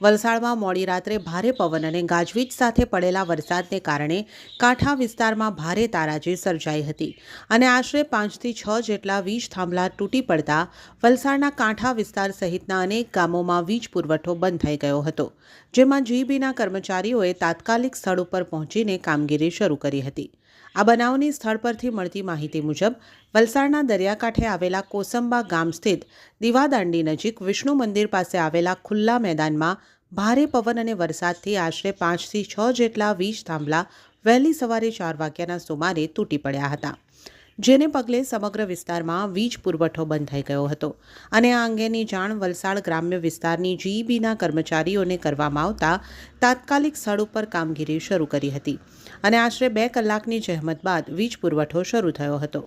વલસાડમાં મોડી રાત્રે ભારે પવન અને ગાજવીજ સાથે પડેલા વરસાદને કારણે કાંઠા વિસ્તારમાં ભારે તારાજી સર્જાઈ હતી. અને આશરે પાંચથી છ જેટલા વીજ થાંભલા તૂટી પડતા વલસાડના કાંઠા વિસ્તાર સહિતના અનેક ગામોમાં વીજ પુરવઠો બંધ થઈ ગયો હતો, જેમાં જીબીના કર્મચારીઓએ તાત્કાલિક સ્થળ ઉપર પહોંચીને કામગીરી શરૂ કરી હતી. આ બનાવની સ્થળ પરથી મળતી માહિતી મુજબ, વલસાડના દરિયાકાંઠે આવેલા કોસંબા ગામ સ્થિત દીવાદાંડી નજીક વિષ્ણુ મંદિર પાસે આવેલા ખુલ્લા મેદાનમાં ભારે પવન અને વરસાદથી આશરે પાંચથી છ જેટલા વીજ થાંભલા વહેલી સવારે ચાર વાગ્યાના સુમારે તૂટી પડ્યા હતા. જેને પગલે સમગ્ર વિસ્તારમાં વીજ પુરવઠો બંધ થઈ ગયો હતો અને આ અંગેની જાણ વલસાડ ગ્રામ્ય વિસ્તારની જીઈબીના કર્મચારીઓને કરવામાં આવતા તાત્કાલિક સ્થળ ઉપર કામગીરી શરૂ કરી હતી અને આશરે બે કલાકની જહેમત બાદ વીજ પુરવઠો શરૂ થયો હતો.